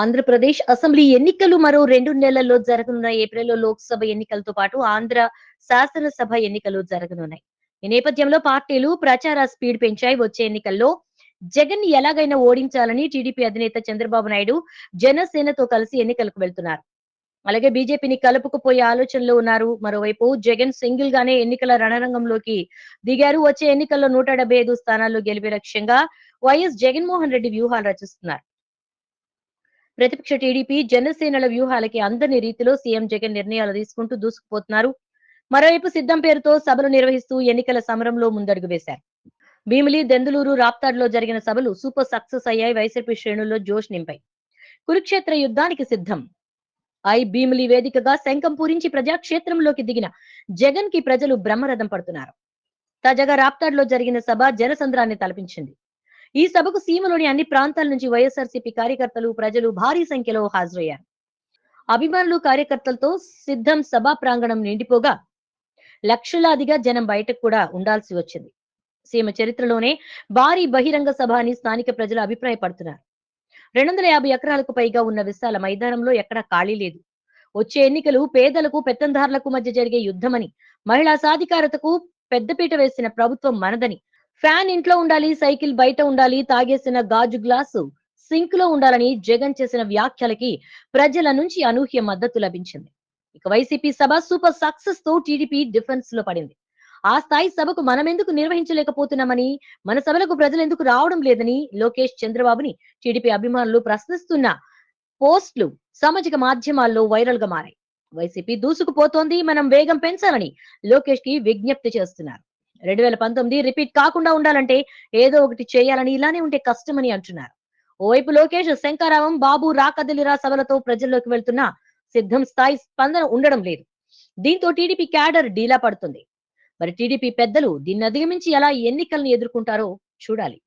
Andhra Pradesh assembly ఎన్నికలు మరో రెండు నెలల్లో జరగనున్న ఏప్రిల్లో లోక్సభ ఎన్నికలతో పాటు ఆంధ్ర శాసనసభ ఎన్నికలు జరగనున్నాయి. ఈ నేపథ్యంలో పార్టీలు ప్రచార స్పీడ్ పెంచాయి. వచ్చే ఎన్నికల్లో జగన్ని ఎలాగైనా ఓడించాలని టీడీపీ అధినేత చంద్రబాబు నాయుడు జనసేనతో కలిసి ఎన్నికలకు వెళ్తున్నారు. అలాగే బీజేపీని కలుపుకుపోయే ఆలోచనలో ఉన్నారు. మరోవైపు జగన్ సింగిల్ గానే ఎన్నికల రణరంగంలోకి దిగారు. వచ్చే ఎన్నికల్లో నూట డెబ్బై ఐదు స్థానాల్లో గెలిపే లక్ష్యంగా వైఎస్ జగన్మోహన్ రెడ్డి వ్యూహాలు రచిస్తున్నారు. ప్రతిపక్ష టీడీపీ జనసేనల వ్యూహాలకి అందని రీతిలో సీఎం జగన్ నిర్ణయాలు తీసుకుంటూ దూసుకుపోతున్నారు. మరోవైపు సిద్ధం పేరుతో సభలు నిర్వహిస్తూ ఎన్నికల సమరంలో ముందడుగు వేశారు. భీమిలి దెందులూరు రాప్తాడ్లో జరిగిన సభలు సూపర్ సక్సెస్ అయ్యాయి వైసీపీ శ్రేణుల్లో జోష్ నింపాయి. కురుక్షేత్ర యుద్ధానికి సిద్ధం. ఐ భీమిలి వేదికగా శంఖం పూరించి ప్రజాక్షేత్రంలోకి దిగిన జగన్కి ప్రజలు బ్రహ్మరథం పడుతున్నారు. తాజాగా రాప్తాడ్లో జరిగిన సభ జనసంద్రాన్ని తలపించింది. ఈ సభకు సీమలోని అన్ని ప్రాంతాల నుంచి వైఎస్ఆర్సీపీ కార్యకర్తలు ప్రజలు భారీ సంఖ్యలో హాజరయ్యారు. అభిమానులు కార్యకర్తలతో సిద్ధం సభా ప్రాంగణం నిండిపోగా లక్షలాదిగా జనం బయటకు కూడా ఉండాల్సి వచ్చింది. సీమ చరిత్రలోనే భారీ బహిరంగ సభ అని స్థానిక ప్రజలు అభిప్రాయపడుతున్నారు. రెండు వందల యాభై ఎకరాలకు పైగా ఉన్న విశాల మైదానంలో ఎక్కడా ఖాళీ లేదు. వచ్చే ఎన్నికలు పేదలకు పెత్తందారులకు మధ్య జరిగే యుద్ధమని మహిళా సాధికారతకు పెద్దపీట వేసిన ప్రభుత్వం మనదని ఫ్యాన్ ఇంట్లో ఉండాలి సైకిల్ బయట ఉండాలి తాగేసిన గాజు గ్లాసు సింక్లో ఉండాలని జగన్ చేసిన వ్యాఖ్యలకి ప్రజల నుంచి అనూహ్య మద్దతు లభించింది. ఇక వైసీపీ సభ సూపర్ సక్సెస్తో టీడీపీ డిఫెన్స్లో పడింది. ఆ స్థాయి సభకు మనం ఎందుకు నిర్వహించలేకపోతున్నామని మన సభలకు ప్రజలు ఎందుకు రావడం లేదని లోకేష్ చంద్రబాబుని టీడీపీ అభిమానులు ప్రశ్నిస్తున్న పోస్టులు సామాజిక మాధ్యమాల్లో వైరల్గా మారాయి. వైసీపీ దూసుకుపోతోంది మనం వేగం పెంచాలని లోకేష్కి విజ్ఞప్తి చేస్తున్నారు. రెండు వేల పంతొమ్మిది రిపీట్ కాకుండా ఉండాలంటే ఏదో ఒకటి చేయాలని ఇలానే ఉంటే కష్టమని అంటున్నారు. ఓవైపు లోకేష్ శంకారావం బాబు రాకదలిరా సభలతో ప్రజల్లోకి వెళ్తున్న సిద్ధం స్థాయి స్పందన ఉండడం లేదు. దీంతో టీడీపీ క్యాడర్ డీలా పడుతుంది. మరి టీడీపీ పెద్దలు దీన్ని అధిగమించి ఎలా ఎన్నికలను ఎదుర్కొంటారో చూడాలి.